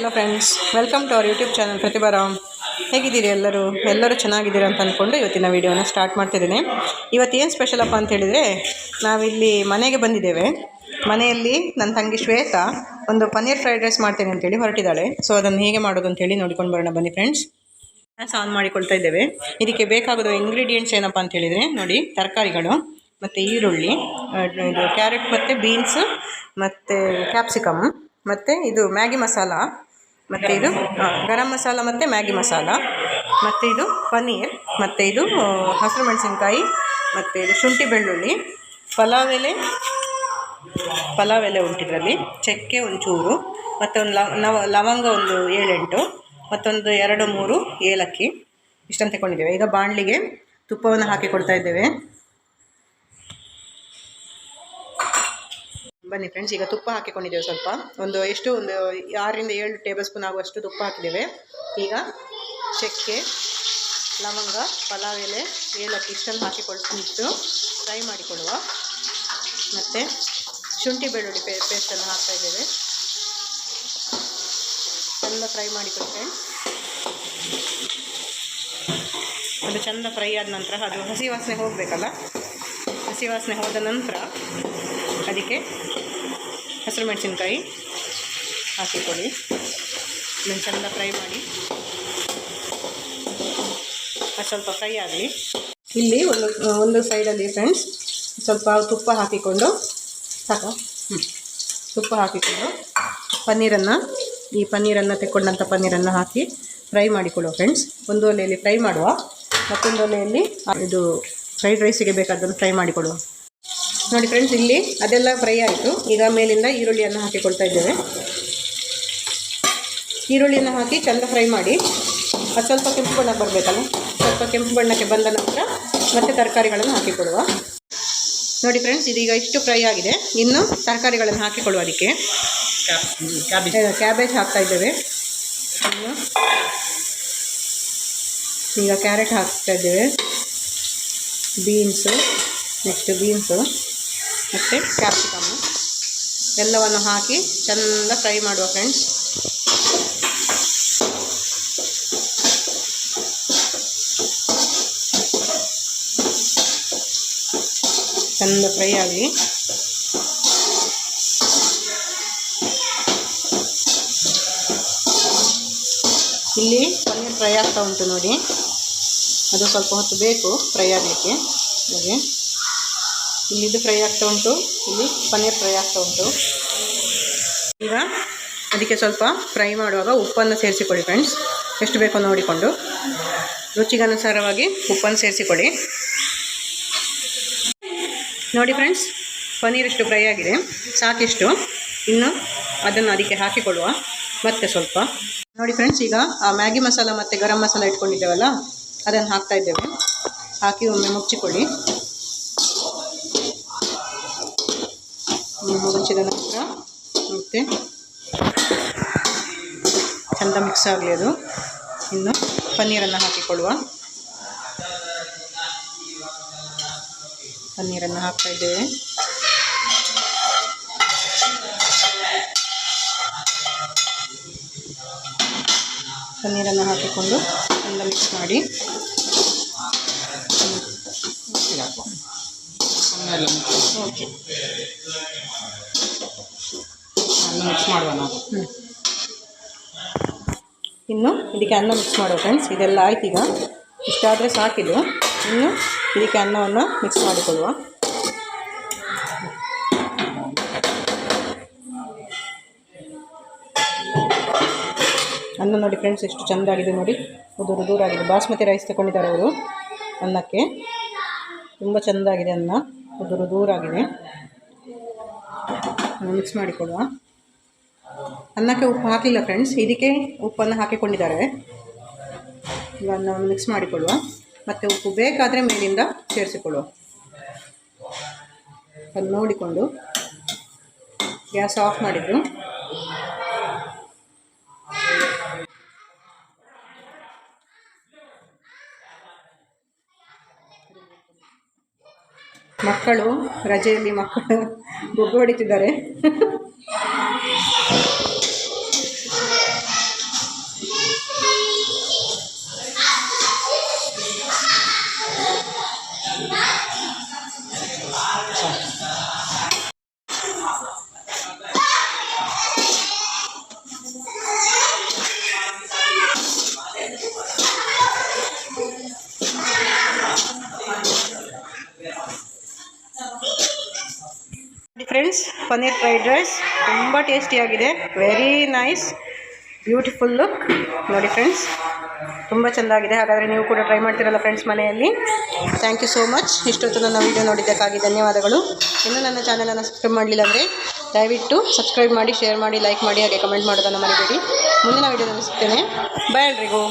Hello friends welcome to our YouTube channel Pratibha Ram ಹೇಗಿದ್ದೀರಿ ಎಲ್ಲರೂ? ಎಲ್ಲರೂ ಚೆನ್ನಾಗಿದ್ದೀರಾ ಅಂತ ಅಂದ್ಕೊಂಡು ಇವತ್ತಿನ ವೀಡಿಯೋನ ಸ್ಟಾರ್ಟ್ ಮಾಡ್ತಿದ್ದೀನಿ. ಇವತ್ತು ಏನು ಸ್ಪೆಷಲ್ ಅಪ್ಪ ಅಂತ ಹೇಳಿದರೆ, ನಾವಿಲ್ಲಿ ಮನೆಗೆ ಬಂದಿದ್ದೇವೆ. ಮನೆಯಲ್ಲಿ ನನ್ನ ತಂಗಿ ಶ್ವೇತಾ ಒಂದು ಪನ್ನೀರ್ ಫ್ರೈಡ್ ರೈಸ್ ಮಾಡ್ತೇನೆ ಅಂತೇಳಿ ಹೊರಟಿದ್ದಾಳೆ. ಸೊ ಅದನ್ನು ಹೇಗೆ ಮಾಡೋದು ಅಂತೇಳಿ ನೋಡಿಕೊಂಡು ಬರೋಣ, ಬನ್ನಿ ಫ್ರೆಂಡ್ಸ್ ಗ್ಯಾಸ್ ಆನ್ ಮಾಡಿಕೊಳ್ತಾ ಇದ್ದೇವೆ. ಇದಕ್ಕೆ ಬೇಕಾಗುವ ಇಂಗ್ರೀಡಿಯೆಂಟ್ಸ್ ಏನಪ್ಪ ಅಂತ ಹೇಳಿದರೆ, ನೋಡಿ, ತರಕಾರಿಗಳು, ಮತ್ತು ಈರುಳ್ಳಿ ಇದು ಕ್ಯಾರೆಟ್ ಮತ್ತು ಬೀನ್ಸ್ ಮತ್ತು ಕ್ಯಾಪ್ಸಿಕಮ್ ಮತ್ತು ಇದು ಮ್ಯಾಗಿ ಮಸಾಲ ಮತ್ತು ಇದು ಗರಂ ಮಸಾಲ ಮತ್ತು ಮ್ಯಾಗಿ ಮಸಾಲ. ಮತ್ತು ಇದು ಪನ್ನೀರ್, ಮತ್ತು ಇದು ಹಸಿರು ಮೆಣಸಿನ್ಕಾಯಿ, ಮತ್ತು ಇದು ಶುಂಠಿ ಬೆಳ್ಳುಳ್ಳಿ. ಪಲಾವ್ ಎಲೆ ಪಲಾವ್ ಎಲೆ ಉಂಟಿದ್ರಲ್ಲಿ ಚಕ್ಕೆ ಒಂಚೂರು, ಮತ್ತೊಂದು ಲವ ಲವಂಗ ಒಂದು ಏಳೆಂಟು, ಮತ್ತೊಂದು ಎರಡು ಮೂರು ಏಲಕ್ಕಿ. ಇಷ್ಟಂತ ತಗೊಂಡಿದ್ದೇವೆ. ಈಗ ಬಾಣಲಿಗೆ ತುಪ್ಪವನ್ನು ಹಾಕಿ ಕೊಡ್ತಾ ಇದ್ದೇವೆ. ಬನ್ನಿ ಫ್ರೆಂಡ್ಸ್ ಈಗ ತುಪ್ಪ ಹಾಕಿಕೊಂಡಿದ್ದೇವೆ ಸ್ವಲ್ಪ. ಒಂದು ಎಷ್ಟು, ಒಂದು ಆರರಿಂದ ಏಳು ಟೇಬಲ್ ಸ್ಪೂನ್ ಆಗುವಷ್ಟು ತುಪ್ಪ ಹಾಕಿದ್ದೇವೆ. ಈಗ ಚಕ್ಕೆ ಲವಂಗ, ಪಲಾವ್ ಎಲೆ, ಏಲಕ್ಕಿ ಇಷ್ಟನ್ನು ಹಾಕಿಕೊಳ್ಬಿಟ್ಟು ಫ್ರೈ ಮಾಡಿಕೊಳ್ಳುವ. ಮತ್ತು ಶುಂಠಿ ಬೆಳ್ಳುಳ್ಳಿ ಪೇ ಪೇಸ್ಟನ್ನು ಹಾಕ್ತಾ ಇದ್ದೇವೆ. ಎಲ್ಲ ಫ್ರೈ ಮಾಡಿಕೊಡ್ತೇವೆ ಅದು ಚೆಂದ ಫ್ರೈ ಆದ ನಂತರ ಅದು ಹಸಿ ವಾಸನೆ ಹೋಗಬೇಕಲ್ಲ? ಹಸಿ ವಾಸನೆ ಹೋದ ನಂತರ ಅದಕ್ಕೆ ಹಸಿರು ಮೆಣಸಿನ್ಕಾಯಿ ಹಾಕಿಕೊಳ್ಳಿ. ಇದನ್ನು ಚೆಂದ ಫ್ರೈ ಮಾಡಿ. ಅದು ಸ್ವಲ್ಪ ಫ್ರೈ ಆಗಲಿ. ಇಲ್ಲಿ ಒಂದು ಒಂದು ಸೈಡಲ್ಲಿ ಫ್ರೆಂಡ್ಸ್ ಸ್ವಲ್ಪ ತುಪ್ಪ ಹಾಕಿಕೊಂಡು, ಸಾಕು? ಹ್ಞೂ ತುಪ್ಪ ಹಾಕಿಕೊಂಡು ಪನ್ನೀರನ್ನು, ಈ ಪನ್ನೀರನ್ನು ತೆಕ್ಕೊಂಡಂಥ ಪನ್ನೀರನ್ನು ಹಾಕಿ ಫ್ರೈ ಮಾಡಿಕೊಡುವ ಫ್ರೆಂಡ್ಸ್ ಒಂದು ಒಲೆಯಲ್ಲಿ ಫ್ರೈ ಮಾಡುವ, ಮತ್ತೊಂದು ಒಲೆಯಲ್ಲಿ ಇದು ಫ್ರೈಡ್ ರೈಸಿಗೆ ಬೇಕಾದ್ದನ್ನು ಫ್ರೈ ಮಾಡಿಕೊಳ್ಳುವ. ನೋಡಿ ಫ್ರೆಂಡ್ಸ್ ಇಲ್ಲಿ ಅದೆಲ್ಲ ಫ್ರೈ ಆಯಿತು. ಈಗ ಮೇಲಿಂದ ಈರುಳ್ಳಿಯನ್ನು ಹಾಕಿಕೊಳ್ತಾ ಇದ್ದೇವೆ. ಈರುಳ್ಳಿಯನ್ನು ಹಾಕಿ ಚೆಂದ ಫ್ರೈ ಮಾಡಿ. ಅದು ಸ್ವಲ್ಪ ಕೆಂಪು ಬಣ್ಣ ಬರಬೇಕಲ್ಲ? ಸ್ವಲ್ಪ ಕೆಂಪು ಬಣ್ಣಕ್ಕೆ ಬಂದ ನಂತರ ಮತ್ತೆ ತರಕಾರಿಗಳನ್ನು ಹಾಕಿಕೊಡುವ. ನೋಡಿ ಫ್ರೆಂಡ್ಸ್ ಇದೀಗ ಇಷ್ಟು ಫ್ರೈ ಆಗಿದೆ. ಇನ್ನು ತರಕಾರಿಗಳನ್ನು ಹಾಕಿಕೊಳ್ಳುವ ಅದಕ್ಕೆ. ಕ್ಯಾಬೇಜ್ ಕ್ಯಾಬೇಜ್ ಹಾಕ್ತಾ ಇದ್ದೇವೆ. ಇನ್ನು ಈಗ ಕ್ಯಾರೆಟ್ ಹಾಕ್ತಾ ಇದ್ದೇವೆ. Beans next beans. ಮತ್ತು ಕ್ಯಾಪ್ಸಿಕಮ್ಮು ಎಲ್ಲವನ್ನು ಹಾಕಿ ಚೆಂದ ಫ್ರೈ ಮಾಡುವ ಫ್ರೆಂಡ್ಸ್ ಚೆಂದ ಫ್ರೈ ಆಗಲಿ. ಇಲ್ಲಿ ಪನ್ನೀರ್ ಫ್ರೈ ಆಗ್ತಾ ಉಂಟು ನೋಡಿ. ಅದು ಸ್ವಲ್ಪ ಹೊತ್ತು ಬೇಕು ಫ್ರೈ ಆಗಲಿಕ್ಕೆ. ಹಾಗೆ ಇಲ್ಲಿದು ಫ್ರೈ ಆಗ್ತಾ ಉಂಟು. ಇಲ್ಲಿ ಪನ್ನೀರ್ ಫ್ರೈ ಆಗ್ತಾ ಉಂಟು. ಈಗ ಅದಕ್ಕೆ ಸ್ವಲ್ಪ ಫ್ರೈ ಮಾಡುವಾಗ ಉಪ್ಪನ್ನು ಸೇರಿಸಿಕೊಳ್ಳಿ ಫ್ರೆಂಡ್ಸ್ ಎಷ್ಟು ಬೇಕೋ ನೋಡಿಕೊಂಡು. ರುಚಿಗನುಸಾರವಾಗಿ ಉಪ್ಪನ್ನು ಸೇರಿಸಿಕೊಳ್ಳಿ. ನೋಡಿ ಫ್ರೆಂಡ್ಸ್ ಪನ್ನೀರ್ ಇಷ್ಟು ಫ್ರೈ ಆಗಿದೆ. ಸಾಕಿಷ್ಟು. ಇನ್ನು ಅದನ್ನು ಅದಕ್ಕೆ ಹಾಕಿಕೊಳ್ಳುವ. ಮತ್ತೆ ಸ್ವಲ್ಪ. ನೋಡಿ ಫ್ರೆಂಡ್ಸ್ ಈಗ ಆ ಮ್ಯಾಗಿ ಮಸಾಲ ಮತ್ತು ಗರಂ ಮಸಾಲ ಇಟ್ಕೊಂಡಿದ್ದೇವಲ್ಲ, ಅದನ್ನು ಹಾಕ್ತಾ ಇದ್ದೇವೆ. ಹಾಕಿ ಒಮ್ಮೆ ಮುಚ್ಚಿಕೊಳ್ಳಿ. ಮುಚ್ಚಿದ ನಂತರ ಮತ್ತೆ ಚಂದ ಮಿಕ್ಸ್ ಆಗಲಿ ಅದು. ಇನ್ನು ಪನ್ನೀರನ್ನು ಹಾಕಿಕೊಳ್ಳುವ. ಪನ್ನೀರನ್ನು ಹಾಕ್ತಾ ಇದ್ದೇವೆ. ಪನ್ನೀರನ್ನು ಹಾಕಿಕೊಂಡು ಚಂದ ಮಿಕ್ಸ್ ಮಾಡಿ. ಓಕೆ ಮಿಕ್ಸ್ ಮಾಡುವ ನಾವು ಇನ್ನು ಇದಕ್ಕೆ ಅನ್ನ ಮಿಕ್ಸ್ ಮಾಡುವ ಫ್ರೆಂಡ್ಸ್ ಇದೆಲ್ಲ ಆಯ್ತು ಈಗ. ಇಷ್ಟಾದರೆ ಸಾಕಿದು ಇನ್ನು ಇದಕ್ಕೆ ಅನ್ನವನ್ನು ಮಿಕ್ಸ್ ಮಾಡಿಕೊಳ್ಳುವ. ಅನ್ನ ನೋಡಿ ಫ್ರೆಂಡ್ಸ್ ಎಷ್ಟು ಚೆಂದಾಗಿದೆ ನೋಡಿ. ಉದುರು ದೂರಾಗಿದೆ ಬಾಸ್ಮತಿ ರೈಸ್ ತಗೊಂಡಿದ್ದಾರೆ ಅವರು ಅನ್ನಕ್ಕೆ. ತುಂಬ ಚೆಂದಾಗಿದೆ ಅನ್ನ. ಉದುರು ದೂರಾಗಿದೆ ಮಿಕ್ಸ್ ಮಾಡಿಕೊಳ್ಳುವ. ಅನ್ನಕ್ಕೆ ಉಪ್ಪು ಹಾಕಲಿಲ್ಲ ಫ್ರೆಂಡ್ಸ್ ಇದಕ್ಕೆ ಉಪ್ಪನ್ನು ಹಾಕಿಕೊಂಡಿದ್ದಾರೆ. ಇವನ್ನು ಮಿಕ್ಸ್ ಮಾಡಿಕೊಳ್ಳುವ. ಮತ್ತು ಉಪ್ಪು ಬೇಕಾದರೆ ಮೇಲಿಂದ ಸೇರಿಸಿಕೊಳ್ಳುವ. ಅದನ್ನು ನೋಡಿಕೊಂಡು ಗ್ಯಾಸ್ ಆಫ್ ಮಾಡಿದ್ದು. ಮಕ್ಕಳು, ರಜೆಯಲ್ಲಿ ಮಕ್ಕಳು ಬೊಬ್ಬೆ ಹೊಡಿತಿದ್ದಾರೆ. ಫ್ರೆಂಡ್ಸ್ ಪನ್ನೀರ್ ಫ್ರೈಡ್ ರೈಸ್ ತುಂಬ ಟೇಸ್ಟಿಯಾಗಿದೆ ವೆರಿ ನೈಸ್ ಬ್ಯೂಟಿಫುಲ್ ಲುಕ್ ನೋಡಿ ಫ್ರೆಂಡ್ಸ್ ತುಂಬ ಚೆಂದಾಗಿದೆ. ಹಾಗಾದರೆ ನೀವು ಕೂಡ ಟ್ರೈ ಮಾಡ್ತೀರಲ್ಲ ಫ್ರೆಂಡ್ಸ್ ಮನೆಯಲ್ಲಿ. ಥ್ಯಾಂಕ್ ಯು ಸೋ ಮಚ್ ಇಷ್ಟೊತ್ತು ನನ್ನ ವೀಡಿಯೋ ನೋಡಿದ್ದಕ್ಕಾಗಿ ಧನ್ಯವಾದಗಳು. ಇನ್ನೂ ನನ್ನ ಚಾನಲನ್ನು ಸಬ್ಸ್ಕ್ರೈಬ್ ಮಾಡಲಿಲ್ಲ ಅಂದರೆ ದಯವಿಟ್ಟು ಸಬ್ಸ್ಕ್ರೈಬ್ ಮಾಡಿ ಶೇರ್ ಮಾಡಿ ಲೈಕ್ ಮಾಡಿ, ಹಾಗೆ ಕಮೆಂಟ್ ಮಾಡೋದನ್ನು ಮರಿಬೇಡಿ. ಮುಂದಿನ ವೀಡಿಯೋದಲ್ಲಿ ಸಿಗ್ತೇನೆ. ಬಾಯ್ ಎಲ್ರಿಗೂ.